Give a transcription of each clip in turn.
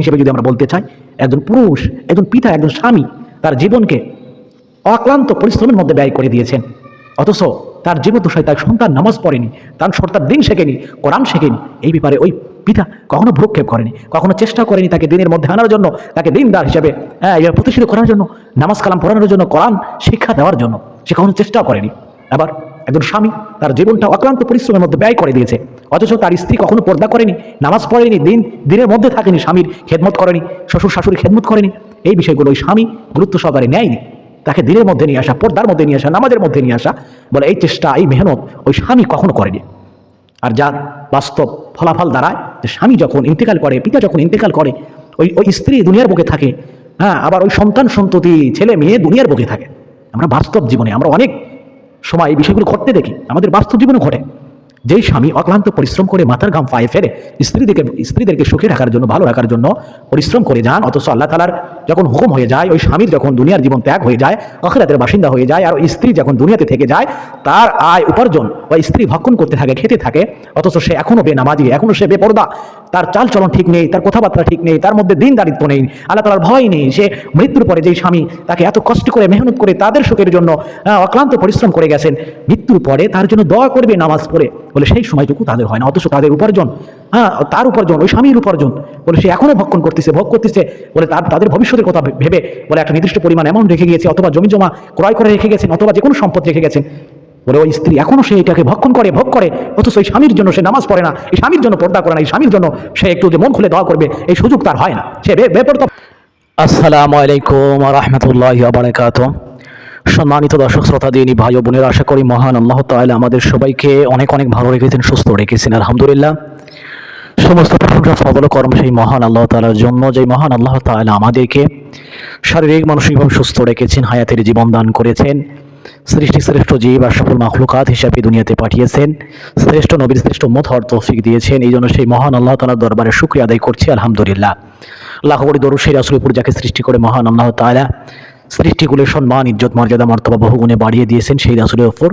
হিসেবে যদি আমরা বলতে চাই, একজন পুরুষ, একজন পিতা, একজন স্বামী তার জীবনকে অক্লান্ত পরিশ্রমের মধ্যে ব্যয় করে দিয়েছেন। অথচ তার জীবদ্দশায় তার সন্তান নামাজ পড়েনি, তার সন্তান দিন শেখেনি, কোরআন শেখেনি, এই ব্যাপারে ওই পিতা কখনো ভ্রুক্ষেপ করেনি, কখনো চেষ্টা করেনি তাকে দিনের মধ্যে আনার জন্য, তাকে দিনদার হিসেবে হ্যাঁ প্রতিষ্ঠিত করার জন্য, নামাজ কালাম পড়ানোর জন্য, কোরআন শিক্ষা দেওয়ার জন্য, সে কখনো চেষ্টাও করেনি। আবার একজন স্বামী তার জীবনটা অক্লান্ত পরিশ্রমের মধ্যে ব্যয় করে দিয়েছে। অথচ তার স্ত্রী কখনো পর্দা করেনি, নামাজ পড়েনি, দিন, দিনের মধ্যে থাকেনি, স্বামীর খেদমত করেনি, শ্বশুর শাশুড়ি খেদমত করেনি। এই বিষয়গুলো ওই স্বামী গুরুত্ব সহকারে নেয়নি। তাকে দিনের মধ্যে নিয়ে আসা, পর্দার মধ্যে নিয়ে আসা, নামাজের মধ্যে নিয়ে আসা বলে এই চেষ্টা, এই মেহনত ওই স্বামী কখনো করেনি। আর যার বাস্তব ফলাফল দাঁড়ায়, যে স্বামী যখন ইন্তেকাল করে, পিতা যখন ইন্তেকাল করে, ওই ওই স্ত্রী দুনিয়ার বুকে থাকে হ্যাঁ আবার ওই সন্তান সন্ততি, ছেলে, মেয়ে দুনিয়ার বুকে থাকে। আমরা বাস্তব জীবনে আমরা অনেক সময় এই বিষয়গুলো ঘটতে দেখি। আমাদের বাস্তব জীবনে ঘটে। যেই স্বামী অক্লান্ত পরিশ্রম করে মাথার ঘাম পায়ে ফেরে স্ত্রীদেরকে স্ত্রীদেরকে সুখে রাখার জন্য, ভালো রাখার জন্য পরিশ্রম করে যান, অথচ আল্লাহ তালার যখন হুকুম হয়ে যায়, ওই স্বামীর যখন দুনিয়ার জীবন ত্যাগ হয়ে যায় অখরাতের বাসিন্দা হয়ে যায়, আর স্ত্রী যখন দুনিয়াতে থেকে যায়, তার আয় উপার্জন বা স্ত্রী ভক্ষণ করতে থাকে, খেতে থাকে, অথচ সে এখনও বেনামাজি, এখনও সে বেপরদা, তার চাল চলন ঠিক নেই, তার কথাবার্তা ঠিক নেই, তার মধ্যে দিন দারিত্ব নেই, আল্লাহ তালার ভয় নেই, সে মৃত্যুর পরে যেই স্বামী তাকে এত কষ্ট করে, মেহনত করে, তাদের সুখের জন্য অক্লান্ত পরিশ্রম করে গেছেন, মৃত্যুর পরে তার জন্য দোয়া করবে নামাজ পড়ে। বলে সেই সময়টুকু তাদের হয় না, অথচ তাদের উপার্জন হ্যাঁ তার উপার্জন, ওই স্বামীর উপার্জন বলে সে এখনও ভক্ষণ করতেছে, ভোগ করতেছে বলে তার, তাদের ভবিষ্যতের কথা ভেবে বলে একটা নির্দিষ্ট পরিমাণ অ্যামাউন্ট রেখে গিয়েছে অথবা জমি জমা ক্রয় করে রেখে গেছেন অথবা যে কোনো সম্পদ রেখে গেছেন বলে ওই স্ত্রী এখনও সে এটাকে ভক্ষণ করে, ভোগ করে, অথচ ওই স্বামীর জন্য সে নামাজ পড়ে না, এই স্বামীর জন্য পর্দা করে না, এই স্বামীর জন্য সে একটু যে মন খুলে দেওয়া করবে, এই সুযোগ তার হয় না। সে বে- বেপরতা আসসালামু আলাইকুম রহমতুল্লাহ বারাকাত সম্মানিত দর্শক শ্রোতা, দিনী ভাই ও বোনের, আশা করি মহান আল্লাহ তাআলা আমাদের সবাইকে অনেক অনেক ভালো রেখেছেন, সুস্থ রেখেছেন, আলহামদুলিল্লাহ। সমস্ত প্রশংসা ফবল কর্ম সেই মহান আল্লাহ তাআলার জন্য যে মহান আল্লাহ তাআলা আমাদেরকে শারীরিক, মানসিকভাবে সুস্থ রেখেছেন, হায়াতের জীবন দান করেছেন, সৃষ্টি শ্রেষ্ঠ জীব আর সফল মাখলুকাত হিসাবে দুনিয়াতে পাঠিয়েছেন, শ্রেষ্ঠ নবীর শ্রেষ্ঠ মত হওয়ার তৌফিক দিয়েছেন, এই জন্য সেই মহান আল্লাহ তাআলার দরবারে শুক্রিয়া আদায় করছি, আলহামদুলিল্লাহ। লাখ কোটি দরুদ সেই রাসূলের যাকে সৃষ্টি করে মহান আল্লাহ তাআলা সৃষ্টিগুলোর সম্মান, ইজ্জত, মর্যাদা মর্তবা বহুগুণে বাড়িয়ে দিয়েছেন সেই রাসূলের ওপর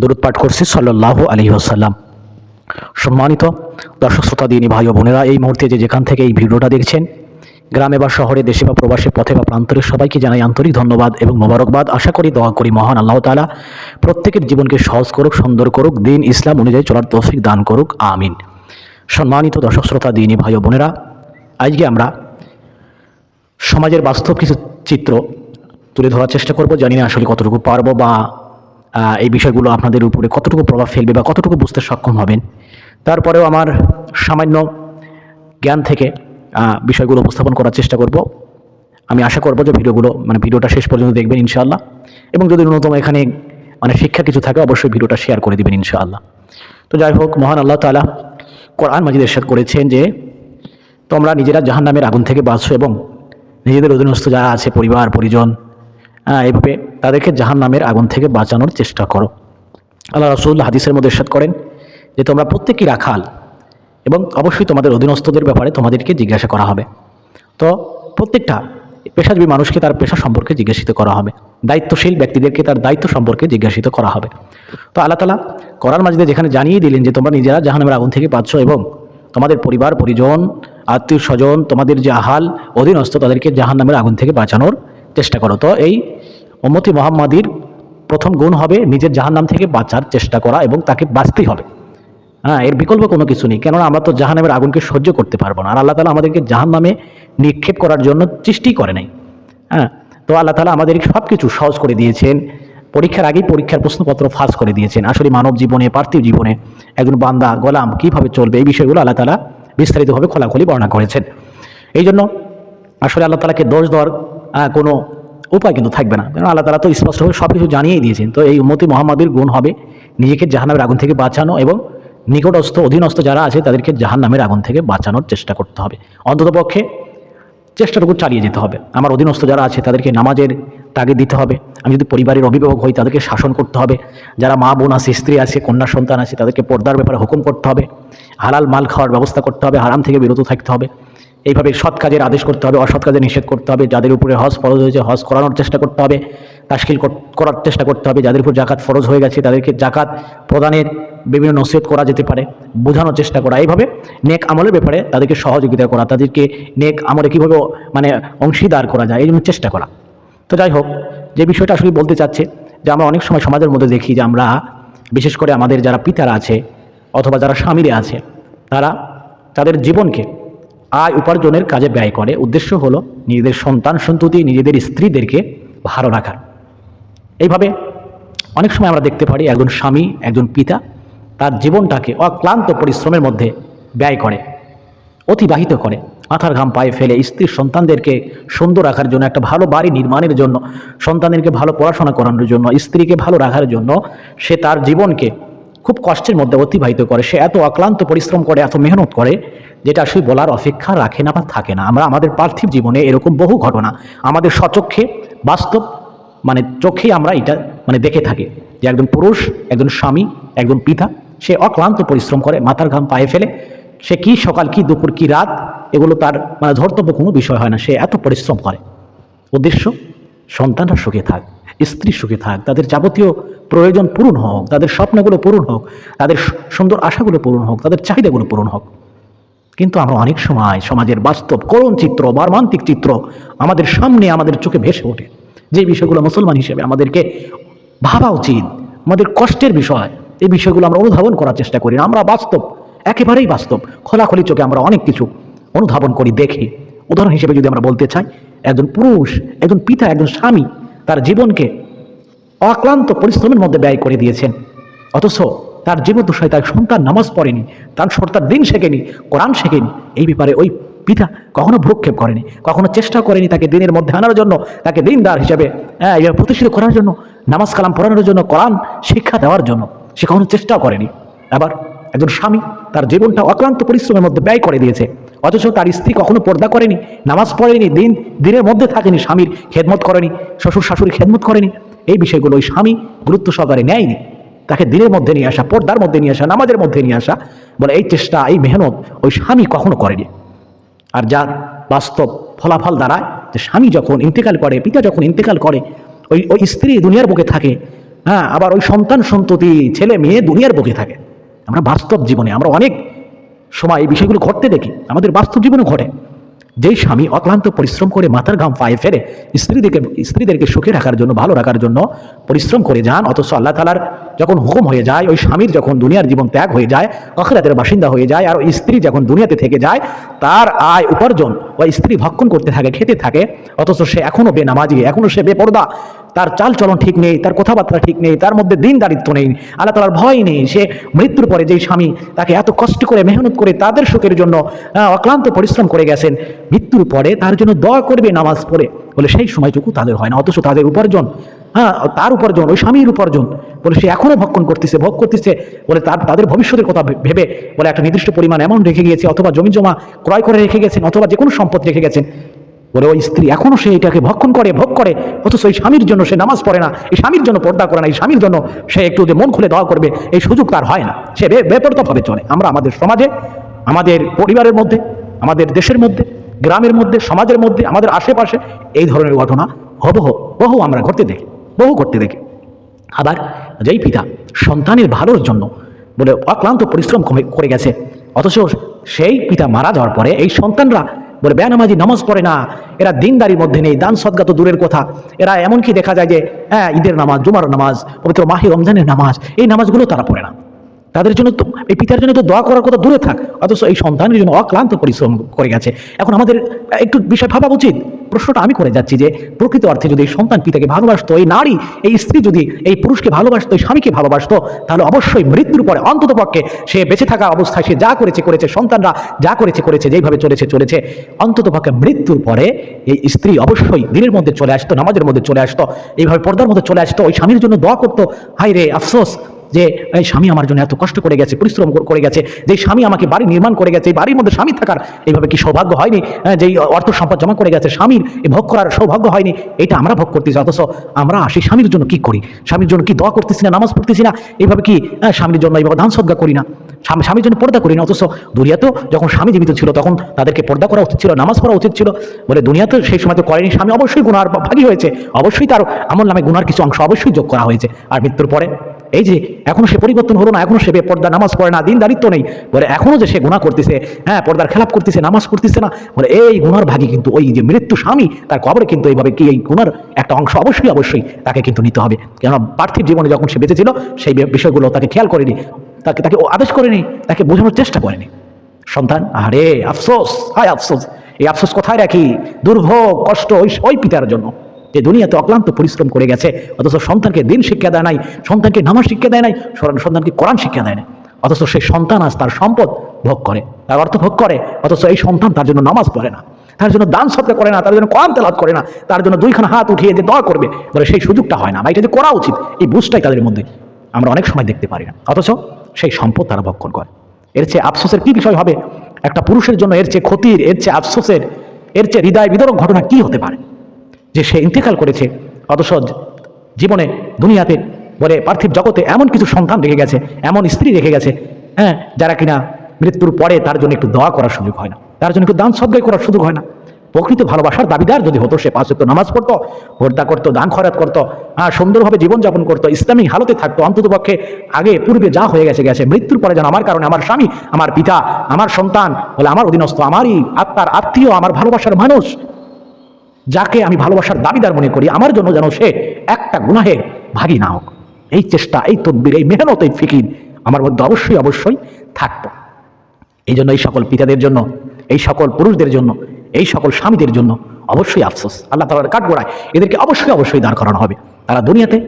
দরুদ পাঠ করছি সাল্লাল্লাহু আলাইহি ওয়াসাল্লাম। সম্মানিত দর্শক, শ্রোতা, দিনী ভাই ও বোনেরা, এই মুহূর্তে যে যেখান থেকে এই ভিডিওটা দেখছেন, গ্রামে বা শহরে, দেশে বা প্রবাসে, পথে বা প্রান্তরের সবাইকে জানাই আন্তরিক ধন্যবাদ এবং মোবারকবাদ। আশা করি দোয়া করি মহান আল্লাহ তাআলা প্রত্যেকের জীবনকে সহজ করুক, সুন্দর করুক, দিন ইসলাম অনুযায়ী চলার তৌফিক দান করুক, আমিন। সম্মানিত দর্শক, শ্রোতা, দিনী ভাই ও বোনেরা, আজকে আমরা সমাজের বাস্তব কিছু চিত্র তুলে ধরার চেষ্টা করব। জানি না আসলে কতটুকু পারব বা এই বিষয়গুলো আপনাদের উপরে কতটুকু প্রভাব ফেলবে বা কতটুকু বুঝতে সক্ষম হবেন। তারপরেও আমার সামান্য জ্ঞান থেকে বিষয়গুলো উপস্থাপন করার চেষ্টা করব। আমি আশা করব যে ভিডিওগুলো মানে ভিডিওটা শেষ পর্যন্ত দেখবেন ইনশাআল্লাহ। এবং যদি ন্যূনতম এখানে মানে শিক্ষা কিছু থাকে, অবশ্যই ভিডিওটা শেয়ার করে দিবেন ইনশাআল্লাহ। তো যাই হোক, মহান আল্লাহ তাআলা কোরআন মাজিদ এরশাদ করেছেন যে, তোমরা নিজেরা জাহান্নামের আগুন থেকে বাঁচো এবং নিজেদের অধীনস্থ যারা আছে, পরিবার, পরিজন হ্যাঁ, এইভাবে তাদেরকে জাহান্নামের আগুন থেকে বাঁচানোর চেষ্টা করো। আল্লাহ রসুল হাদিসের মধ্যে ইরশাদ করেন যে তোমরা প্রত্যেকই রাখাল এবং অবশ্যই তোমাদের অধীনস্থদের ব্যাপারে তোমাদেরকে জিজ্ঞাসা করা হবে। তো প্রত্যেকটা পেশাজীবী মানুষকে তার পেশা সম্পর্কে জিজ্ঞাসিত করা হবে। দায়িত্বশীল ব্যক্তিদেরকে তার দায়িত্ব সম্পর্কে জিজ্ঞাসিত করা হবে। তো আল্লাহ তালা করার মাঝে যেখানে জানিয়ে দিলেন যে তোমরা নিজেরা জাহান্নামের আগুন থেকে পাচ্ছ এবং তোমাদের পরিবার পরিজন আত্মীয় স্বজন তোমাদের যে আহাল অধীনস্থ তাদেরকে জাহান্নামের আগুন থেকে বাঁচানোর চেষ্টা করো। তো এই অমতি মোহাম্মদীর প্রথম গুণ হবে নিজের জাহান্নাম থেকে বাঁচার চেষ্টা করা এবং তাকে বাঁচতেই হবে। হ্যাঁ এর বিকল্প কোনো কিছু নেই। কেননা আমরা তো জাহান্নামের আগুনকে সহ্য করতে পারব না। আর আল্লাহ তালা আমাদেরকে জাহান্নামে নিক্ষেপ করার জন্য সৃষ্টি করে নাই। হ্যাঁ তো আল্লাহ তালা আমাদের সব কিছু সহজ করে দিয়েছেন। পরীক্ষার আগেই পরীক্ষার প্রশ্নপত্র ফাঁস করে দিয়েছেন। আসলে মানব জীবনে, পার্থিব জীবনে একজন বান্দা, গোলাম কীভাবে চলবে, এই বিষয়গুলো আল্লাহ তালা বিস্তারিতভাবে খোলাখুলি বর্ণনা করেছেন। এই জন্য আসলে আল্লাহ তালাকে দোষ দেওয়ার কোনো উপায় কিন্তু থাকবে না। কারণ আল্লাহ তালা তো স্পষ্টভাবে সব কিছু জানিয়েই দিয়েছেন। তো এই উম্মতি মোহাম্মদের গুণ হবে নিজেকে জাহান্নামের আগুন থেকে বাঁচানো এবং নিকটস্থ, অধীনস্থ যারা আছে তাদেরকে জাহান্নামের আগুন থেকে বাঁচানোর চেষ্টা করতে হবে। অন্ততপক্ষে চেষ্টাটুকু চালিয়ে যেতে হবে। আমার অধীনস্থ যারা আছে তাদেরকে নামাজের তাগিদ দিতে হবে। আমি যদি পরিবারের অভিভাবক হই তাদেরকে শাসন করতে হবে। যারা মা, বোন আছে, স্ত্রী আছে, কন্যা, সন্তান আছে তাদেরকে পর্দার ব্যাপারে হুকুম করতে হবে। হালাল মাল খাওয়ার ব্যবস্থা করতে হবে। হারাম থেকে বিরত থাকতে হবে। এইভাবে সৎ কাজের আদেশ করতে হবে, অসৎ কাজে নিষেধ করতে হবে, যাদের উপরে হজ ফরজ হয়েছে হজ করানোর চেষ্টা করতে হবে তাস্কিল করার চেষ্টা করতে হবে, যাদের উপর জাকাত ফরজ হয়ে গেছে, তাদেরকে জাকাত প্রদানের বিভিন্ন নসিহত করা যেতে পারে, বোঝানোর চেষ্টা করা। এইভাবে নেক আমলের ব্যাপারে তাদেরকে সহযোগিতা করা, তাদেরকে নেক আমলে কীভাবে মানে অংশীদার করা যায়, এই জন্য চেষ্টা করা। তো যাই হোক, যে বিষয়টা আসলে বলতে চাচ্ছে, যে আমরা অনেক সময় সমাজের মধ্যে দেখি যে আমরা বিশেষ করে আমাদের যারা পিতারা আছে, অথবা যারা স্বামীরা আছে, তারা তাদের জীবনকে আয় উপার্জনের কাজে ব্যয় করে। উদ্দেশ্য হলো নিজেদের সন্তান, সন্ততি, নিজেদের স্ত্রীদেরকে ভালো রাখার। এইভাবে অনেক সময় আমরা দেখতে পারি একজন স্বামী, একজন পিতা তার জীবনটাকে অক্লান্ত পরিশ্রমের মধ্যে ব্যয় করে, অতিবাহিত করে, মাথার ঘাম পায়ে ফেলে স্ত্রীর সন্তানদেরকে সুন্দর রাখার জন্য, একটা ভালো বাড়ি নির্মাণের জন্য, সন্তানদেরকে ভালো পড়াশোনা করানোর জন্য, স্ত্রীকে ভালো রাখার জন্য সে তার জীবনকে খুব কষ্টের মধ্যে অতিবাহিত করে। সে এত অক্লান্ত পরিশ্রম করে, এত মেহনত করে, যেটা আসলে বলার অপেক্ষা রাখে না বা থাকে না। আমরা আমাদের পার্থিব জীবনে এরকম বহু ঘটনা, আমাদের সচক্ষে বাস্তব মানে চোখেই আমরা এটা মানে দেখে থাকি যে একজন পুরুষ, একজন স্বামী, একজন পিতা, সে অক্লান্ত পরিশ্রম করে, মাথার ঘাম পায়ে ফেলে, সে কি সকাল, কি দুপুর, কি রাত, এগুলো তার মানে ধর্তব্য কোনো বিষয় হয় না। সে এত পরিশ্রম করে। উদ্দেশ্য, সন্তানরা সুখে থাক, স্ত্রী সুখে থাক, তাদের যাবতীয় প্রয়োজন পূরণ হোক, তাদের স্বপ্নগুলো পূরণ হোক, তাদের সুন্দর আশাগুলো পূরণ হোক, তাদের চাহিদাগুলো পূরণ হোক। কিন্তু আমরা অনেক সময় সমাজের বাস্তব করুণ চিত্র মর্মান্তিক চিত্র আমাদের সামনে আমাদের চোখে ভেসে ওঠে। যে বিষয়গুলো মুসলমান হিসেবে আমাদেরকে ভাবা উচিত, আমাদের কষ্টের বিষয়, এই বিষয়গুলো আমরা অনুধাবন করার চেষ্টা করি আমরা বাস্তব, একেবারেই বাস্তব। খোলাখলি চোখে আমরা অনেক কিছু অনুধাবন করি, দেখি। উদাহরণ হিসেবে যদি আমরা বলতে চাই, একজন পুরুষ, একজন পিতা, একজন স্বামী, তার জীবনকে অক্লান্ত পরিশ্রমের মধ্যে ব্যয় করে দিয়েছেন। অথচ তার জীবদ্দশায় তার সন্তান নামাজ পড়েনি, তার সন্তান দিন শেখেনি, কোরআন শেখেনি। এই ব্যাপারে ওই পিতা কখনো ভ্রুক্ষেপ করেনি, কখনো চেষ্টা করেনি তাকে দিনের মধ্যে আনার জন্য, তাকে দিনদার হিসেবে হ্যাঁ প্রতিষ্ঠিত করার জন্য, নামাজ কালাম পড়ানোর জন্য, কোরআন শিক্ষা দেওয়ার জন্য সে কখনো চেষ্টাও করেনি। আবার একজন স্বামী তার জীবনটা অক্লান্ত পরিশ্রমের মধ্যে ব্যয় করে দিয়েছে। অথচ তার স্ত্রী কখনো পর্দা করেনি, নামাজ পড়েনি, দিন, দিনের মধ্যে থাকেনি, স্বামীর খেদমত করেনি, শ্বশুর শাশুড়ি খেদমত করেনি। এই বিষয়গুলো ওই স্বামী গুরুত্ব সহকারে নেয়নি। তাকে দিনের মধ্যে নিয়ে আসা, পর্দার মধ্যে নিয়ে আসা, নামাজের মধ্যে নিয়ে আসা, বলে এই চেষ্টা, এই মেহনত ওই স্বামী কখনো করেনি। আর যার বাস্তব ফলাফল দাঁড়ায়, যে স্বামী যখন ইন্তেকাল করে, পিতা যখন ইন্তেকাল করে, ওই ওই স্ত্রী দুনিয়ার বুকে থাকে হ্যাঁ আবার ওই সন্তান সন্ততি, ছেলে মেয়ে দুনিয়ার বুকে থাকে। আমরা বাস্তব জীবনে, আমরা অনেক সময় এই বিষয়গুলো ঘটতে দেখি, আমাদের বাস্তব জীবনে ঘটে। যেই স্বামী অক্লান্ত পরিশ্রম করে মাথার ঘাম পায়ে ফেরে স্ত্রীদেরকে স্ত্রীদেরকে সুখে রাখার জন্য, ভালো রাখার জন্য পরিশ্রম করে যান, অথচ আল্লাহ তালার যখন হুকুম হয়ে যায়, ওই স্বামীর যখন দুনিয়ার জীবন ত্যাগ হয়ে যায় অখরাতের বাসিন্দা হয়ে যায়, আর ওই স্ত্রী যখন দুনিয়াতে থেকে যায়, তার আয় উপার্জন ওই স্ত্রী ভক্ষণ করতে থাকে, খেতে থাকে, অথচ সে এখনও বেনামাজি এখনও সে বেপরদা তার চাল চলন ঠিক নেই, তার কথাবার্তা ঠিক নেই, তার মধ্যে দিন দারিত্ব নেই, আল্লাহ তালার ভয় নেই, সে মৃত্যুর পরে যেই স্বামী তাকে এত কষ্ট করে মেহনত করে তাদের সুখের জন্য অক্লান্ত পরিশ্রম করে গেছেন, মৃত্যুর পরে তার জন্য দোয়া করবে নামাজ পড়ে। বলে সেই সময়টুকু তাদের হয় না, অথচ তাদের উপার্জন হ্যাঁ তার উপার্জন, ওই স্বামীর উপার্জন। বলে সে এখনও ভক্ষণ করতেছে, ভোগ করতেছে। বলে তার, তাদের ভবিষ্যতের কথা ভেবে, বলে একটা নির্দিষ্ট পরিমাণ অ্যামাউন্ট রেখে গিয়েছে, অথবা জমি জমা ক্রয় করে রেখে গেছেন, অথবা যে কোনো সম্পদ রেখে গেছেন। বলে, ওই স্ত্রী এখনও সে এটাকে ভক্ষণ করে, ভোগ করে, অথচ ওই স্বামীর জন্য সে নামাজ পড়ে না, এই স্বামীর জন্য পর্দা করে না, এই স্বামীর জন্য সে একটু যে মন খুলে দেওয়া করবে, এই সুযোগ তার হয় না। সে বেপরতাভাবে চলে। আমরা আমাদের সমাজে, আমাদের পরিবারের মধ্যে, আমাদের দেশের মধ্যে, গ্রামের মধ্যে, সমাজের মধ্যে, আমাদের আশেপাশে এই ধরনের ঘটনা হবহ, বহু আমরা ঘটতে দেখি, বহু ঘটতে দেখি। আবার যেই পিতা সন্তানের ভালোর জন্য বলে, অক্লান্ত পরিশ্রম করে গেছে, অথচ সেই পিতা মারা যাওয়ার পরে এই সন্তানরা বলে বেনামাজি নামাজ পড়ে না। এরা দিনদারির মধ্যে নেই, দান সদ্গা তো দূরের কথা। এরা এমনকি দেখা যায় যে হ্যাঁ ঈদের নামাজ, জুমার নামাজ, পবিত্র মাহি রমজানের নামাজ, এই নামাজগুলো তারা পড়ে না। তাদের জন্য তো এই পিতার জন্য তো দোয়া করার কথা দূরে থাক। অথচ এই সন্তানের জন্য অক্লান্ত পরিশ্রম করে গেছে। এখন আমাদের একটু বিষয় ভাবা উচিত। প্রশ্নটা আমি করে যাচ্ছি যে, প্রকৃত অর্থে যদি এই সন্তান পিতাকে ভালোবাসতো, এই নারী, এই স্ত্রী যদি এই পুরুষকে ভালোবাসতো, এই স্বামীকে ভালোবাসতো, তাহলে অবশ্যই মৃত্যুর পরে অন্তত পক্ষে সে বেঁচে থাকা অবস্থায় সে যা করেছে করেছে, সন্তানরা যা করেছে করেছে, যেইভাবে চলেছে চলেছে, অন্তত পক্ষে মৃত্যুর পরে এই স্ত্রী অবশ্যই দিনের মধ্যে চলে আসতো, নামাজের মধ্যে চলে আসতো, এইভাবে পর্দার মধ্যে চলে আসতো, ওই স্বামীর জন্য দোয়া করতো। হাই রে আফসোস যে এই স্বামী আমার জন্য এত কষ্ট করে গেছে পরিশ্রম করে গেছে যে স্বামী আমাকে বাড়ি নির্মাণ করে গেছে এই বাড়ির মধ্যে স্বামী থাকার এইভাবে কি সৌভাগ্য হয়নি? হ্যাঁ, যেই অর্থ সম্পদ জমা করে গেছে স্বামীর এই ভোগ করার সৌভাগ্য হয়নি এটা আমরা ভোগ করতেছি অথচ আমরা আসি স্বামীর জন্য কি করি? স্বামীর জন্য কি দোয়া করতেছি না নামাজ পড়তেছি না? এইভাবে কি হ্যাঁ, স্বামীর জন্য এইভাবে দান সদ্গা করি না? স্বামী স্বামীর জন্য পর্দা করি না অথচ দুনিয়াতেও যখন স্বামী জীবিত ছিল তখন তাদেরকে পর্দা করা উচিত ছিল নামাজ পড়া উচিত ছিল। বলে দুনিয়াতে সেই সময় তো করেনি স্বামী অবশ্যই গুণার ভাগী হয়েছে অবশ্যই তার আমল নামে গুনার কিছু অংশ অবশ্যই যোগ করা হয়েছে আর মৃত্যুর পরে এই যে এখনও সে পরিবর্তন হলো না, এখনও সে পর্দা নামাজ পড়ে না, দিন দারিত্ব নেই। বলে, এখনও যে সে গুণা করতেছে হ্যাঁ পর্দার খেলাপ করতেছে, নামাজ পড়তেছে না। বলে, এই গুনার ভাগী কিন্তু ওই যে মৃত্যু স্বামী, তার কবরে কিন্তু এইভাবে কি এই গুনার একটা অংশ? অবশ্যই অবশ্যই তাকে কিন্তু নিতে হবে। কেননা পার্থিব জীবনে যখন সে বেঁচে ছিল সেই বিষয়গুলো তাকে খেয়াল করেনি। তাকে তাকে আদেশ করেনি, তাকে বোঝানোর চেষ্টা করেনি। সন্তান, আরে, আফসোস, হায় আফসোস, এই আফসোস কোথায় রাখি? দুর্ভোগ, কষ্ট ওই ওই পিতার জন্য। যে দুনিয়াতে অক্লান্ত পরিশ্রম করে গেছে, অথচ সন্তানকে দিন শিক্ষা দেয় নাই, সন্তানকে নামাজ শিক্ষা দেয় নাই সন্তানকে কোরআন শিক্ষা দেয় না অথচ সেই সন্তান আজ তার সম্পদ ভোগ করে, তার অর্থ ভোগ করে, অথচ এই সন্তান তার জন্য নামাজ পড়ে না, তার জন্য দান সৎকা করে না, তার জন্য কোরআন তেলাত করে না, তার জন্য দুইখানা হাত উঠিয়ে যে দোয়া করবে, বলে সেই সুযোগটা হয় না, বা এটা যে করা উচিত, এই বুঝটাই তাদের মধ্যে আমরা অনেক সময় দেখতে পারি না। অথচ সেই সম্পদ তারা ভক্ষণ করে। এর চেয়ে আফসোসের কি বিষয় হবে? একটা পুরুষের জন্য এর চেয়ে ক্ষতির, এর চেয়ে আফসোসের, এর চেয়ে হৃদয় বিতরক ঘটনা কি হতে পারে? যে সে ইন্তেকাল করেছে, অথচ জীবনে দুনিয়াতে বলে পার্থিব জগতে এমন কিছু সন্তান রেখে গেছে, এমন স্ত্রী রেখে গেছে হ্যাঁ যারা কিনা মৃত্যুর পরে তার জন্য একটু দোয়া করার সুযোগ হয় না, তার জন্য একটু দান সদ্গায় করার সুযোগ হয় না। প্রকৃত ভালোবাসার দাবিদার যদি হতো, সে পাঁচ নামাজ পড়তো, পর্দা করতো, দান খরাত করতো হ্যাঁ সুন্দরভাবে জীবনযাপন করতো, ইসলামী হালতে থাকতো অন্ততপক্ষে আগে, পূর্বে যা হয়ে গেছে গেছে, মৃত্যুর পরে যেন আমার কারণে আমার স্বামী, আমার পিতা, আমার সন্তান, বলে আমার অধীনস্থ, আমারই আত্মার আত্মীয়, আমার ভালোবাসার মানুষ যাকে আমি ভালোবাসার দাবিদার মনে করি, আমার জন্য যেন সে একটা গুনাহের ভাগি না হোক। এই চেষ্টা, এই তদ্বির, এই মেহনত, এই ফিকির আমার মধ্যে অবশ্যই অবশ্যই থাকতো এই জন্য এই সকল পিতাদের জন্য, এই সকল পুরুষদের জন্য, এই সকল স্বামীদের জন্য অবশ্যই আফসোস। আল্লাহ তালার কাঠগোড়ায় এদেরকে অবশ্যই অবশ্যই দাঁড় করানো হবে। তারা দুনিয়াতে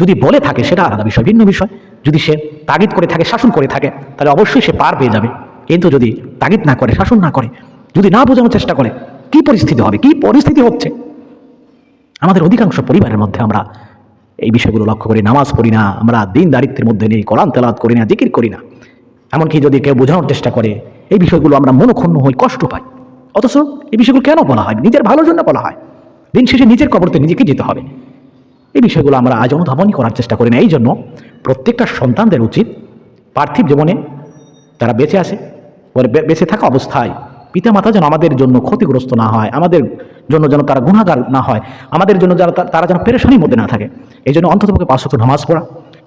যদি বলে থাকে, সেটা আলাদা বিষয়, ভিন্ন বিষয়। যদি সে তাগিদ করে থাকে, শাসন করে থাকে, তাহলে অবশ্যই সে পার পেয়ে যাবে। কিন্তু যদি তাগিদ না করে, শাসন না করে, যদি না বোঝানোর চেষ্টা করে কি পরিস্থিতি হবে? কি পরিস্থিতি হচ্ছে? আমাদের অধিকাংশ পরিবারের মধ্যে আমরা এই বিষয়গুলো লক্ষ্য করি, নামাজ পড়ি না, আমরা দিন দারিত্বের মধ্যে নেই, কোরআন তেলাওয়াত করি না, জিকির করি না। এমনকি যদি কেউ বোঝানোর চেষ্টা করে, এই বিষয়গুলো আমরা মনক্ষুণ্ণ হই, কষ্ট পাই। অথচ এই বিষয়গুলো কেন বলা হয়? নিজের ভালোর জন্য বলা হয়। দিন শেষে নিজের কবরতে নিজেকে যেতে হবে। এই বিষয়গুলো আমরা আজ অনুধাবনই করার চেষ্টা করি না। এই জন্য প্রত্যেকটা সন্তানদের উচিত পার্থিব জীবনে তারা বেঁচে পরে বেঁচে থাকা অবস্থায় পিতামাতা যেন আমাদের জন্য ক্ষতিগ্রস্ত না হয়, আমাদের জন্য যেন তারা গুণাগার না হয়, আমাদের জন্য যারা তারা যেন পেরেশানির মধ্যে না থাকে। এই জন্য অন্ততপক্ষে পাঁচশত নামাজ পড়া,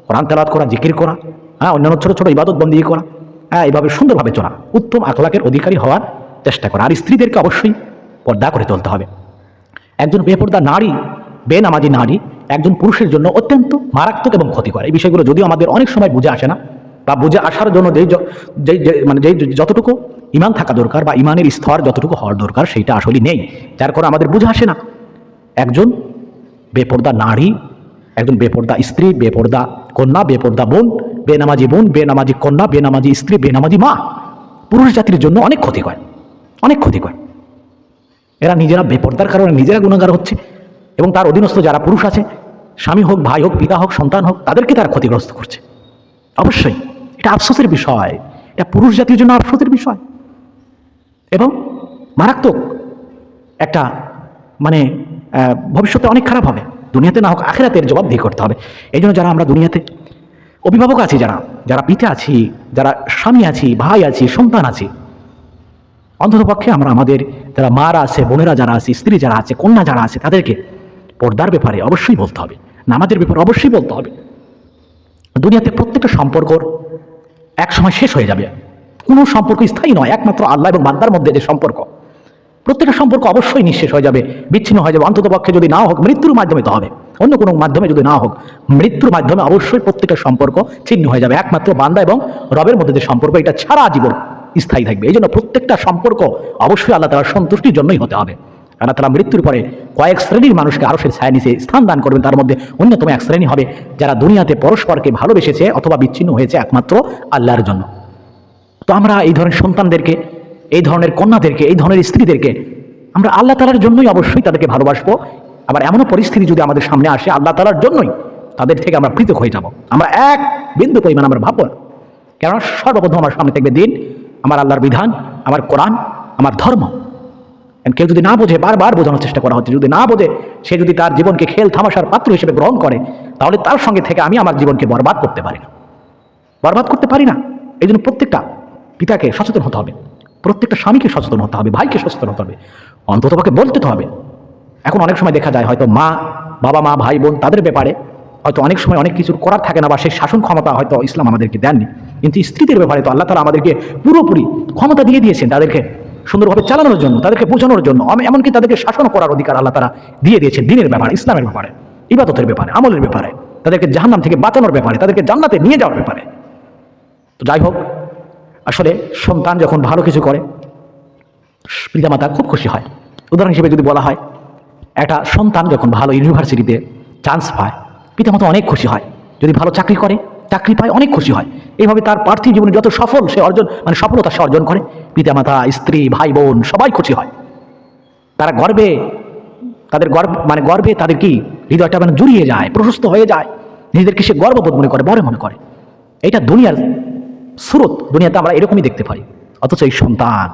কোরআন তেলাওয়াত করা, জিকির করা হ্যাঁ অন্যান্য ছোটো ছোটো ইবাদত বন্দী করা হ্যাঁ এইভাবে সুন্দরভাবে চলা, উত্তম আখলাকের অধিকারী হওয়ার চেষ্টা করা। আর স্ত্রীদেরকে অবশ্যই পর্দা করে তুলতে হবে। একজন বেপর্দা নারী, বেনামাজি নারী, একজন পুরুষের জন্য অত্যন্ত মারাত্মক এবং ক্ষতিকর। এই বিষয়গুলো যদিও আমাদের অনেক সময় বুঝে আসে না বা বুঝে আসার জন্য যেই মানে যেই যতটুকু ইমান থাকা দরকার বা ইমানের স্তর যতটুকু হওয়ার দরকার সেইটা আসলে নেই। যার কারণে আমাদের বুঝে আসে না। একজন বেপর্দা নারী, একজন বেপর্দা স্ত্রী, বেপর্দা কন্যা, বেপর্দা বোন, বেনামাজি বোন, বেনামাজি কন্যা, বেনামাজি স্ত্রী, বেনামাজি মা। পুরুষ জাতির জন্য অনেক ক্ষতি করে। অনেক ক্ষতি করে। এরা নিজেরা বেপর্দার কারণে নিজেরা গুণাগার হচ্ছে এবং তার অধীনস্থ যারা পুরুষ আছে, স্বামী হোক, ভাই হোক, পিতা হোক, সন্তান হোক, তাদেরকে তারা ক্ষতিগ্রস্ত করছে। অবশ্যই। এটা আফসোসের বিষয়। এটা পুরুষ জাতির জন্য আফসোসের বিষয়। এবং মারাত্মক একটা মানে ভবিষ্যতে অনেক খারাপ হবে। দুনিয়াতে না হোক আখেরাতের জবাব জবাবদিহি করতে হবে। এই জন্য যারা আমরা দুনিয়াতে অভিভাবক আছি, যারা যারা পিতা আছি, যারা স্বামী আছি, ভাই আছি, সন্তান আছি অন্ততপক্ষে আমরা আমাদের যারা মারা আছে, বোনেরা যারা আছে, স্ত্রী যারা আছে, কন্যা যারা আছে, তাদেরকে পর্দার ব্যাপারে অবশ্যই বলতে হবে। নামাজের ব্যাপারে অবশ্যই বলতে হবে। দুনিয়াতে প্রত্যেকটা সম্পর্কর এক সময় শেষ হয়ে যাবে। কোনো সম্পর্ক স্থায়ী নয়, একমাত্র আল্লাহ এবং বান্দার মধ্যে যে সম্পর্ক। প্রত্যেকটা সম্পর্ক অবশ্যই নিঃশেষ হয়ে যাবে, বিচ্ছিন্ন হয়ে যাবে অন্তত পক্ষে যদি না হোক মৃত্যুর মাধ্যমে তো হবে। অন্য কোনো মাধ্যমে যদি না হোক, মৃত্যুর মাধ্যমে অবশ্যই প্রত্যেকটা সম্পর্ক ছিন্ন হয়ে যাবে, একমাত্র বান্দা এবং রবের মধ্যে যে সম্পর্ক, এটা ছাড়া জীবন স্থায়ী থাকবে। এই জন্য প্রত্যেকটা সম্পর্ক অবশ্যই আল্লাহ তালার সন্তুষ্টির জন্যই হতে হবে। আল্লাহ তালা মৃত্যুর পরে কয়েক শ্রেণির মানুষকে আরও সে ছায়া নিচে স্থান দান করবেন। তার মধ্যে অন্যতম এক শ্রেণি হবে যারা দুনিয়াতে পরস্পরকে ভালোবেসেছে অথবা বিচ্ছিন্ন হয়েছে একমাত্র আল্লাহর জন্য। তো আমরা এই ধরনের সন্তানদেরকে, এই ধরনের কন্যাদেরকে, এই ধরনের স্ত্রীদেরকে আমরা আল্লাহ তালার জন্যই অবশ্যই তাদেরকে ভালোবাসবো। আবার এমনও পরিস্থিতি যদি আমাদের সামনে আসে, আল্লাহ তালার জন্যই তাদের থেকে আমরা পৃথক হয়ে যাব। আমরা এক বিন্দু পরিমাণ আমরা ভাববো না। কেননা সর্বপ্রথম আমার সামনে থাকবে দিন, আমার আল্লাহর বিধান, আমার কোরআন, আমার ধর্ম। কেউ যদি না বোঝে, বারবার বোঝানোর চেষ্টা করা হচ্ছে। যদি না বোঝে, সে যদি তার জীবনকে খেল থামাশার পাত্র হিসেবে গ্রহণ করে, তাহলে তার সঙ্গে থেকে আমি আমার জীবনকে বরবাদ করতে পারি না। বরবাদ করতে পারি না? এই জন্য প্রত্যেকটা পিতাকে সচেতন হতে হবে। প্রত্যেকটা স্বামীকে সচেতন হতে হবে, ভাইকে সচেতন হতে হবে। অন্তত পক্ষে বলতে তো হবে। এখন অনেক সময় দেখা যায় হয়তো মা, বাবা, মা, ভাই, বোন তাদের ব্যাপারে হয়তো অনেক সময় অনেক কিছু করার থাকে না বা সেই শাসন ক্ষমতা হয়তো ইসলাম আমাদেরকে দেননি। কিন্তু স্ত্রীদের ব্যাপারে তো আল্লাহ তালা আমাদেরকে পুরোপুরি ক্ষমতা দিয়ে দিয়েছেন, তাদেরকে সুন্দরভাবে চালানোর জন্য, তাদেরকে বোঝানোর জন্য এমনকি তাদেরকে শাসন করার অধিকার আল্লাহ তারা দিয়ে দিয়েছেন দিনের ব্যাপারে, ইসলামের ব্যাপারে, ইবাদতের ব্যাপারে, আমলের ব্যাপারে, তাদেরকে জাহান্নাম থেকে বাঁচানোর ব্যাপারে, তাদেরকে জান্নাতে নিয়ে যাওয়ার ব্যাপারে। তো যাই হোক, আসলে সন্তান যখন ভালো কিছু করে, পিতামাতা খুব খুশি হয়। উদাহরণ হিসেবে যদি বলা হয়, একটা সন্তান যখন ভালো ইউনিভার্সিটিতে চান্স পায়, পিতামাতা অনেক খুশি হয়। যদি ভালো চাকরি করে চাকরি পায়, অনেক খুশি হয়। এইভাবে তার পার্থিব জীবনে যত সফল সে অর্জন মানে সফলতা সে অর্জন করে, পিতামাতা, স্ত্রী, ভাই, বোন, সবাই খুশি হয়। তারা গর্বে, তাদের গর্ব মানে গর্বে তাদের কি? হৃদয়টা মানে জুড়িয়ে যায়, প্রশস্ত হয়ে যায়। নিজেদেরকে সে গর্ববোধ মনে করে, বড় মনে করে। এটা দুনিয়ার স্রোত, দুনিয়াতে আমরা এরকমই দেখতে পাই অথচ এই সন্তান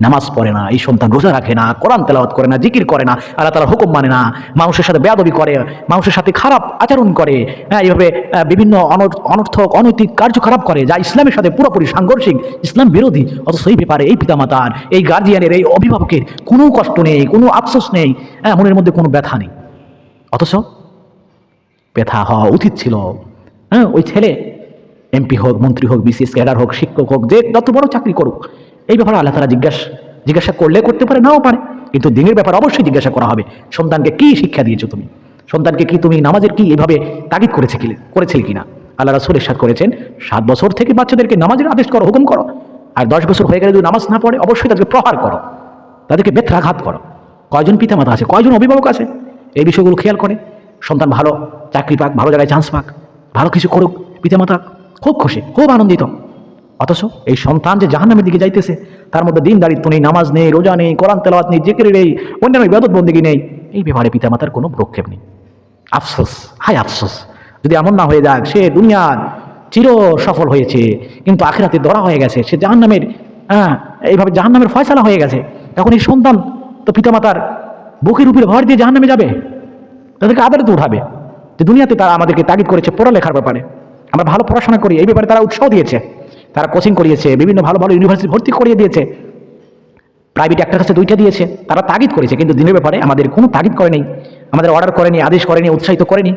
নামাজ পড়ে না, এই সন্তান রোজা রাখে না, কোরআন তেলাওয়াত করে না, জিকির করে না, আল্লাহ তালা হুকুম মানে না, মানুষের সাথে বেয়াদবি করে, মানুষের সাথে খারাপ আচরণ করে হ্যাঁ এইভাবে বিভিন্ন অনর- অনর্থক, অনৈতিক কার্যকলাপ করে, যা ইসলামের সাথে পুরোপুরি সাংঘর্ষিক, ইসলাম বিরোধী, অথচ এই ব্যাপারে, এই পিতামাতার, এই গার্জিয়ানের এই অভিভাবকের কোনো কষ্ট নেই, কোনো আফসোস নেই হ্যাঁ মনের মধ্যে কোনো ব্যথা নেই। অথচ ব্যথা হওয়া উচিত ছিল। হ্যাঁ ওই ছেলে, এমপি হোক, মন্ত্রী হোক, বিসিএস ক্যাডার হোক, শিক্ষক হোক, যে যত বড় চাকরি করুক এই ব্যাপারে আল্লাহ তারা জিজ্ঞাসা জিজ্ঞাসা করলে করতে পারে, নাও পারে। কিন্তু দিনের ব্যাপারে অবশ্যই জিজ্ঞাসা করা হবে, সন্তানকে কি শিক্ষা দিয়েছ তুমি? সন্তানকে কি তুমি নামাজের কি এইভাবে তাগিদ করেছে কি, করেছিল কিনা? আল্লাহ রাসুল ইরশাদ করেছেন, সাত বছর থেকে বাচ্চাদেরকে নামাজের আদেশ করো হুকুম করো। আর দশ বছর হয়ে গেলে যদি নামাজ না পড়ে, অবশ্যই তাদেরকে প্রহার করো। তাদেরকে বেত্রাঘাত করো। কয়জন পিতামাতা আছে? কয়জন অভিভাবক আছে? এই বিষয়গুলো খেয়াল করে। সন্তান ভালো, চাকরি পাক, ভালো জায়গায় চান্স পাক, ভালো কিছু করুক, পিতামাতা খুব খুশি, খুব আনন্দিত। অথচ এই সন্তান যে জাহান্নামের দিকে যাইতেছে, তার মধ্যে দিন দাঁড়িত্ব নেই, নামাজ নেই, রোজা নেই, কোরআন তেলাওয়াত নেই, জিকির নেই, অন্যান্য ইবাদত নেই, এই ব্যাপারে পিতামাতার কোনো প্রক্ষেপ নেই। আফসোস হাই আফসোস। যদি এমন না হয়ে যাক, সে দুনিয়ার চির সফল হয়েছে, কিন্তু আখেরাতে ধরা হয়ে গেছে, সে জাহান্নামের হ্যাঁ এইভাবে জাহান্নামের ফয়সালা হয়ে গেছে তখন এই সন্তান তো পিতামাতার বুকের উপরে ভর দিয়ে জাহান্নামে যাবে? তাদেরকে আদালতে উঠাবে। যে দুনিয়াতে তারা আমাদেরকে তাগিদ করেছে পড়ালেখার ব্যাপারে। আমরা ভালো পড়াশোনা করি, এই ব্যাপারে তারা উৎসাহ দিয়েছে। তারা কোচিং করিয়েছে, বিভিন্ন ভালো ভালো ইউনিভার্সিটি ভর্তি করিয়ে দিয়েছে। প্রাইভেট একটা কাছে দুইটা দিয়েছে, তারা তাগিদ করেছে, কিন্তু দিনের ব্যাপারে আমাদের কোনো তাগিদ করেনি আমাদের অর্ডার করেনি, আদেশ করেনি, উৎসাহিত করেনি।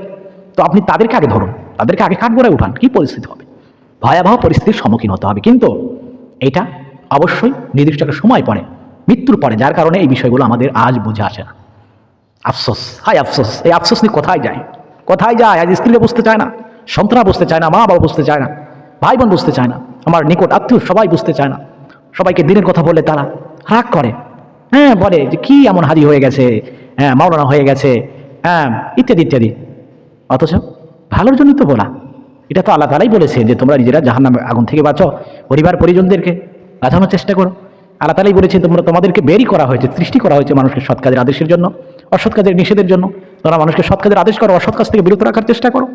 তো আপনি তাদেরকে আগে ধরুন, তাদেরকে আগে কাঠগড়ায় উঠান, কী পরিস্থিতি হবে? ভয়াবহ পরিস্থিতির সম্মুখীন হতে হবে। কিন্তু এটা অবশ্যই নির্দিষ্ট একটা সময় পরে, মৃত্যুর পরে, যার কারণে এই বিষয়গুলো আমাদের আজ বুঝে আসে না। আফসোস হাই আফসোস, এই আফসোস নিয়ে কোথায় যায়? কোথায় যায়? আজ স্ত্রীরা বুঝতে চায় না, সন্তানরা বুঝতে চায় না মা বাবা বুঝতে চায় না ভাই বোন বুঝতে চায় না। আমার নিকট আত্মীয় সবাই বুঝতে চায় না। সবাইকে দিনের কথা বলে তারা রাগ করে। হ্যাঁ বলে যে কি এমন হাজি হয়ে গেছে? হ্যাঁ মাওলানা হয়ে গেছে। হ্যাঁ ইত্যাদি ইত্যাদি। অথচ ভালোর জন্যই তো বলা। এটা তো আল্লাহ তালাই বলেছে যে তোমরা নিজেরা জাহান্নামে আগুন থেকে বাঁচো, পরিবার পরিজনদেরকে বাঁচানোর চেষ্টা করো। আল্লাহ তালাই বলেছেন তোমরা তোমাদেরকে বেরি করা হয়েছে, সৃষ্টি করা হয়েছে মানুষকে সৎ কাজের আদেশের জন্য, অসৎ কাজের নিষেধের জন্য। তোমরা মানুষকে সৎ কাজের আদেশ করো, অসৎ কাজ থেকে বিরত রাখার চেষ্টা করো।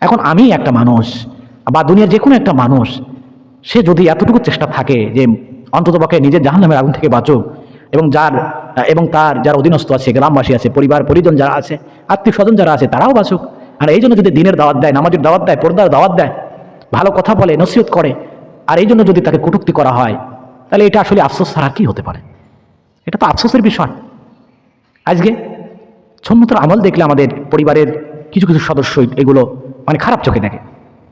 এখন আমি একটা মানুষ, বা দুনিয়ার যে কোনো একটা মানুষ সে যদি এতটুকু চেষ্টা থাকে যে অন্ততপক্ষে নিজের জাহান্নামের আগুন থেকে বাঁচুক এবং যার, এবং তার যার অধীনস্থ আছে, গ্রামবাসী আছে, পরিবার, পরিজন যারা আছে আত্মীয় স্বজন যারা আছে, তারাও বাঁচুক। আর এই জন্য যদি দিনের দাওয়াত দেয়, নামাজের দাওয়াত দেয়, পর্দার দাওয়াত দেয়, ভালো কথা বলে, নসিহত করে, আর এই জন্য যদি তাকে কটুক্তি করা হয়, তাহলে এটা আসলে আফসোস ছাড়া কি হতে পারে? এটা তো আফসোসের বিষয়। আজকে সন্ন্যতের আমল দেখলে আমাদের পরিবারের কিছু কিছু সদস্য এগুলো মানে খারাপ চোখে দেখে।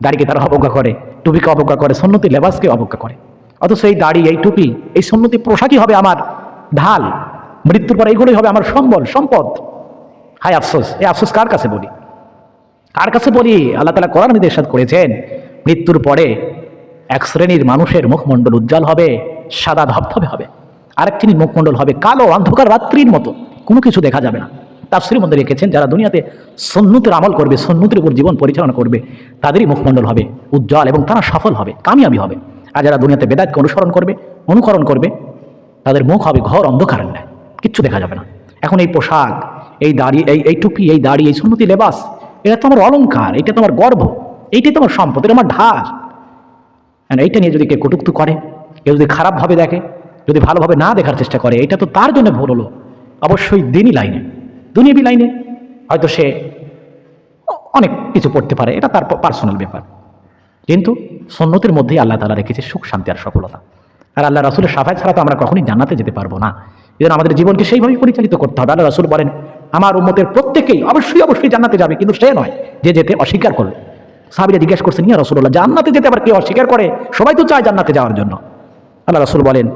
দাড়িকে তারা অবজ্ঞা করে, টুপিকে অবজ্ঞা করে, সন্ন্যতি লেবাসকে অবজ্ঞা করে। অথচ এই দাড়ি, এই টুপি, এই সন্ন্যতি পোশাকই হবে আমার ঢাল। মৃত্যুর পর এইগুলোই হবে আমার সম্বল, সম্পদ। হাই আফসোস এই আফসোস কার কাছে বলি? কার কাছে বলি? আল্লাহ তালা কোরআন নির্দেশ করেছেন, মৃত্যুর পরে এক শ্রেণির মানুষের মুখমণ্ডল উজ্জ্বল হবে, সাদা ধবধবে হবে। আরেক শ্রেণির মুখমণ্ডল হবে কালো অন্ধকার রাত্রির মতো। কোনো কিছু দেখা যাবে না। তাফসিরের মধ্যে রেখেছেন, যারা দুনিয়াতে সন্ন্যতের আমল করবে সন্ন্যতের উপর জীবন পরিচালনা করবে, তাদেরই মুখমণ্ডল হবে উজ্জ্বল এবং তারা সফল হবে, কামিয়াবি হবে। আর যারা দুনিয়াতে বেদাতকে অনুসরণ করবে, অনুকরণ করবে, তাদের মুখ হবে ঘর অন্ধকারের নেয় কিচ্ছু দেখা যাবে না। এখন এই পোশাক, এই দাড়ি, এই এই টুপি, এই দাড়ি, এই সুন্নতি লেবাস, এটা তোমার অলংকার, এটা তোমার গর্ব, এইটাই তোমার সম্পদ, এটা আমার And এইটা নিয়ে যদি কেউ কটুক্ত করে, কেউ যদি খারাপভাবে দেখে, যদি ভালোভাবে না দেখার চেষ্টা করে, এটা তো তার জন্য ভুল হলো। অবশ্যই দিনই লাইনে। দুনিয়াবি লাইনে, হয়তো সে অনেক কিছু পড়তে পারে, এটা তার পার্সোনাল ব্যাপার। কিন্তু সন্ন্যতের মধ্যেই আল্লাহ তালা রেখেছে সুখ, শান্তি আর সফলতা। আর আল্লাহ রাসুলের সাফাই ছাড়া তো আমরা কখনই জান্নাতে যেতে পারব না। এই জন্য আমাদের জীবনকে সেইভাবেই পরিচালিত করতে হবে। আল্লাহ রাসুল বলেন, আমার উম্মতের প্রত্যেকেই অবশ্যই অবশ্যই জান্নাতে যাবে, কিন্তু সে নয়, যে যেতে অস্বীকার করবে। সাহাবিরা জিজ্ঞেস করছেন, ইয়া রসুল্লাহ জান্নাতে যেতে আবার কে অস্বীকার করে? সবাই তো চায় জান্নাতে যাওয়ার জন্য। আল্লাহ রসুল বলেন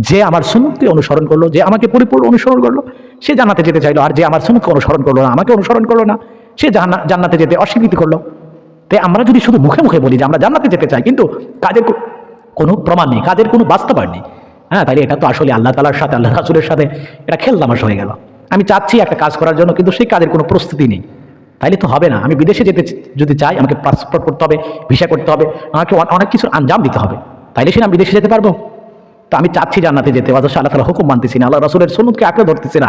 যে আমার সুন্নতকে অনুসরণ করল, যে আমাকে পরিপূর্ণ অনুসরণ করল, সে জান্নাতে যেতে চাইলো। আর যে আমার সুন্নতকে অনুসরণ করল না, আমাকে অনুসরণ করল না, সে জান্না- জান্নাতে যেতে অস্বীকৃতি করল। তাই আমরা যদি শুধু মুখে মুখে বলি যে আমরা জান্নাতে যেতে চাই, কিন্তু কাজের কোনো প্রমাণ নেই, কাজের কোনো বাস্তবায়ন নেই। হ্যাঁ তাহলে এটা তো আসলে আল্লাহ তালার সাথে, আল্লাহ রাসুলের সাথে এটা খেলতামাশ হয়ে গেল। আমি চাচ্ছি একটা কাজ করার জন্য, কিন্তু সেই কাজের কোনো প্রস্তুতি নেই। তাইলে তো হবে না। আমি বিদেশে যেতে যদি চাই, আমাকে পাসপোর্ট করতে হবে ভিসা করতে হবে, আমাকে অনেক কিছুর আঞ্জাম দিতে হবে। তাইলে সে আমি বিদেশে যেতে পারব? তো আমি চাচ্ছি জান্নাতে যেতে। অথচ আল্লাহ তালা হুকুম মানতেছি না, আল্লাহ রসুলের সুনুদকে আঁকড়ে ধরতেছি না।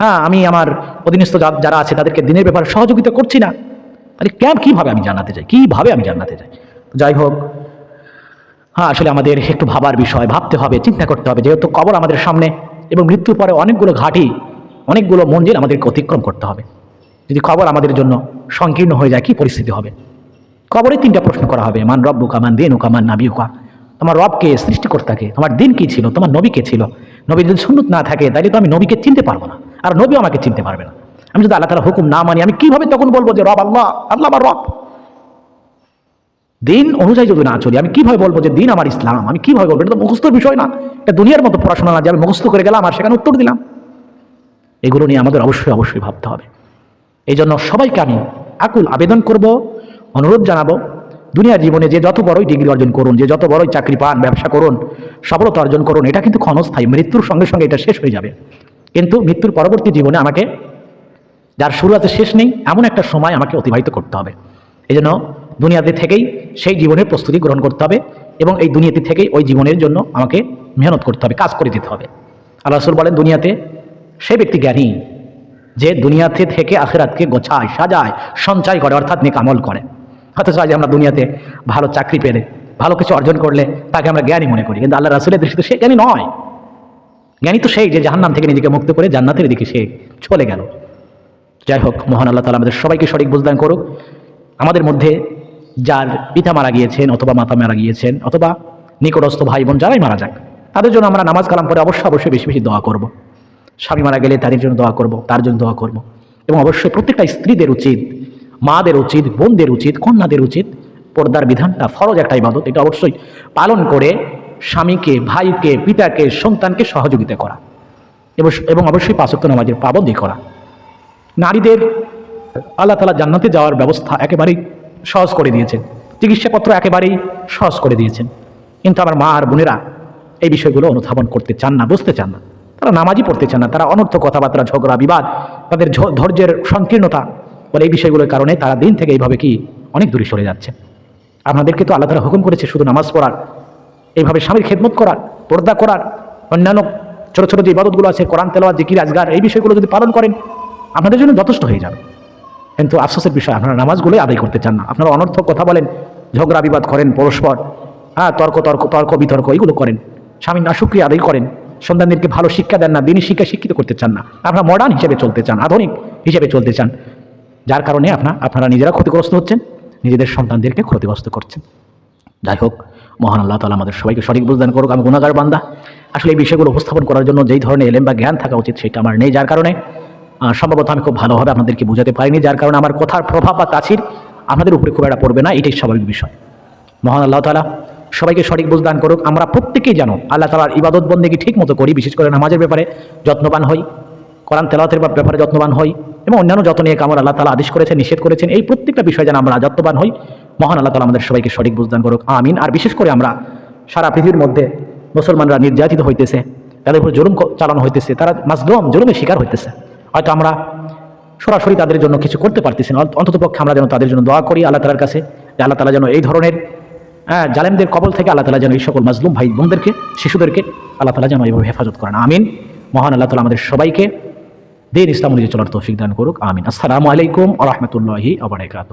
হ্যাঁ আমি আমার অধীনস্থ যারা আছে তাদেরকে দিনের ব্যাপারে সহযোগিতা করছি না। তাহলে কেন কীভাবে আমি জানাতে চাই কীভাবে আমি জানাতে চাই যাই হোক হ্যাঁ আসলে আমাদের একটু ভাবার বিষয়, ভাবতে হবে, চিন্তা করতে হবে। যেহেতু কবর আমাদের সামনে এবং মৃত্যুর পরে অনেকগুলো ঘাটি, অনেকগুলো মঞ্জিল আমাদেরকে অতিক্রম করতে হবে। যদি কবর আমাদের জন্য সংকীর্ণ হয়ে যায়, কি পরিস্থিতি হবে? কবরে তিনটা প্রশ্ন করা হবে, মান রব্বুকা, মান দিনুকা, মান নাবিউকা তোমার রবকে, সৃষ্টিকর্তাকে, তোমার দিন কি ছিল, তোমার নবী কে ছিল? নবী যদি সুন্নত না থাকে তাহলে তো আমি নবীকে চিনতে পারব না। আর নবীও আমাকে চিনতে পারবে না। আমি যদি আল্লাহ তালা হুকুম না মানি, আমি কীভাবে তখন বলব যে রব আল্লাহ আল্লাহ আমার রব? দিন অনুযায়ী যদি না চলি, আমি কীভাবে বলব যে দিন আমার ইসলাম? আমি কীভাবে বলব? এটা তো মুখস্থর বিষয় না। এটা দুনিয়ার মতো পড়াশোনা না যে আমি মুখস্থ করে গেলাম আর সেখানে উত্তর দিলাম। এগুলো নিয়ে আমাদের অবশ্যই অবশ্যই ভাবতে হবে। এই জন্য সবাইকে আমি আকুল আবেদন করব, অনুরোধ জানাব। দুনিয়ার জীবনে যে যত বড়ই ডিগ্রি অর্জন করুন, যে যত বড়ই চাকরি পান, ব্যবসা করুন, সফলতা অর্জন করুন, এটা কিন্তু ক্ষণস্থায়ী, মৃত্যুর সঙ্গে সঙ্গে এটা শেষ হয়ে যাবে। কিন্তু মৃত্যুর পরবর্তী জীবনে আমাকে, যার শুরু আছে শেষ নেই, এমন একটা সময় আমাকে অতিবাহিত করতে হবে। এই জন্য দুনিয়াতে থেকেই সেই জীবনের প্রস্তুতি গ্রহণ করতে হবে এবং এই দুনিয়াতে থেকেই ওই জীবনের জন্য আমাকে মেহনত করতে হবে, কাজ করে যেতে হবে। আল্লাহ রসুল বলেন, দুনিয়াতে সে ব্যক্তি জ্ঞানী, যে দুনিয়াতে থেকে আখেরাতকে গোছায়, সাজায়, সঞ্চয় করে, অর্থাৎ নেক আমল করে। অথচ আজ আমরা দুনিয়াতে ভালো চাকরি পেলে, ভালো কিছু অর্জন করলে তাকে আমরা জ্ঞানী মনে করি। কিন্তু আল্লাহ রাসুলের দৃষ্টিতে সে জ্ঞানী নয়। জ্ঞানী তো সেই যে জাহান্নাম থেকে নিজেকে মুক্ত করে জান্নাতের দিকে সে চলে গেল। যাই হোক, মহান আল্লাহ তালা আমাদের সবাইকে সঠিক বুঝদান করুক। আমাদের মধ্যে যার পিতা মারা গিয়েছেন অথবা মাতা মারা গিয়েছেন অথবা নিকটস্থ ভাই বোন যারাই মারা যাক, তাদের জন্য আমরা নামাজ কালাম করে অবশ্যই অবশ্যই বেশি বেশি দোয়া করব। স্বামী মারা গেলে তাদের জন্য দোয়া করব, তার জন্য দোয়া করব। এবং অবশ্যই প্রত্যেকটা স্ত্রীদের উচিত মাদের উচিত, বোনদের উচিত, কন্যাদের উচিত, পর্দার বিধানটা ফরজ একটা ইবাদত, এটা অবশ্যই পালন করে স্বামীকে, ভাইকে, পিতাকে, সন্তানকে সহযোগিতা করা। এবং অবশ্যই পাঁচক্ত নামাজের পাবন্দি করা। নারীদের আল্লাহ তালা জান্নাতে যাওয়ার ব্যবস্থা একেবারেই সহজ করে দিয়েছেন। চিকিৎসাপত্র একেবারেই সহজ করে দিয়েছেন। কিন্তু আমার মা আর বোনেরা এই বিষয়গুলো অনুধাবন করতে চান না, বুঝতে চান না। তারা নামাজই পড়তে চান না, তারা অনর্থ কথাবার্তা, ঝগড়া, বিবাদ, তাদের ধৈর্যের সংকীর্ণতা বলে এই বিষয়গুলোর কারণে তারা দিন থেকে এইভাবে কি অনেক দূরে সরে যাচ্ছে। আপনাদেরকে তো আল্লাহ হুকুম করেছে শুধু নামাজ পড়ার, এইভাবে স্বামীর খেদমত করার, পর্দা করার, অন্যান্য ছোট ছোট যে ইবাদতগুলো আছে, কোরআন, তেলাওয়াত, জিকির, আজগার, এই বিষয়গুলো যদি পালন করেন, আপনাদের জন্য যথেষ্ট হয়ে যাবে। কিন্তু আফসোসের বিষয়, আপনারা নামাজগুলোই আদায় করতে চান না। আপনারা অনর্থক কথা বলেন, ঝগড়া বিবাদ করেন, পরস্পর হ্যাঁ তর্ক তর্ক তর্ক, বিতর্ক, এগুলো করেন। স্বামী না সুক্রিয়া আদায় করেন। সন্তানদেরকে ভালো শিক্ষা দেন না দিনই শিক্ষা শিক্ষিত করতে চান না। আপনারা মডার্ন হিসেবে চলতে চান, আধুনিক হিসেবে চলতে চান। যার কারণে আপনার আপনারা নিজেরা ক্ষতিগ্রস্ত হচ্ছেন, নিজেদের সন্তানদেরকে ক্ষতিগ্রস্ত করছেন। যাই হোক, মহান আল্লাহ তালা আমাদের সবাইকে সঠিক বুঝদান করুক, আমি গুণাগার বান্দা। আসলে এই বিষয়গুলো উপস্থাপন করার জন্য যেই ধরনের এলেম বা জ্ঞান থাকা উচিত সেটা আমার নেই, যার কারণে সম্ভবত আমি খুব ভালোভাবে আপনাদেরকে বোঝাতে পারিনি, যার কারণে আমার কথার প্রভাব বা তাছির আপনাদের উপরে খুব একটা পড়বে না, এটাই স্বাভাবিক বিষয়। মহান আল্লাহ তালা সবাইকে সঠিক বুঝদান করুক, আমরা প্রত্যেকেই জানো আল্লাহ তালার ইবাদত বন্দেকে ঠিক মতো করি, বিশেষ করে নামাজের ব্যাপারে যত্নবান হই। কোরআন তেলাওয়াতের ব্যাপ- ব্যাপারে যত্নবান হই এবং অন্যান্য যত্ন নিয়ে কামর আল্লাহ তালা আদেশ করেছেন, নিষেধ করেছেন, এই প্রত্যেকটা বিষয়ে যেন আমরা যত্নবান হই। মহান আল্লাহ তালা আমাদের সবাইকে সঠিক বুঝদান করুক। আমিন। আর বিশেষ করে আমরা সারা পৃথিবীর মধ্যে মুসলমানরা নির্যাতিত হইতেছে, তাদের উপর জুলুম চালানো হইতেছে, তারা মাজলুম, জুলুমের শিকার হইতেছে। হয়তো আমরা সরাসরি তাদের জন্য কিছু করতে পারতেছি না অন্তত পক্ষে আমরা যেন তাদের জন্য দোয়া করি আল্লাহ তালার কাছে, যে আল্লাহ তালা যেন এই ধরনের হ্যাঁ জালেমদের কবল থেকে আল্লাহ তালা যেন এই সকল মাজলুম ভাই বোনদেরকে শিশুদেরকে আল্লাহ তালা যেন এইভাবে হেফাজত করেন। আমিন। মহান আল্লাহ তালা আমাদের সবাইকে দিন ইসলাম অনুযায়ী চলার তৌফিক দান করুক আমিন। আসসালামু আলাইকুম আ রহমতুল্লাহি আবরাকাত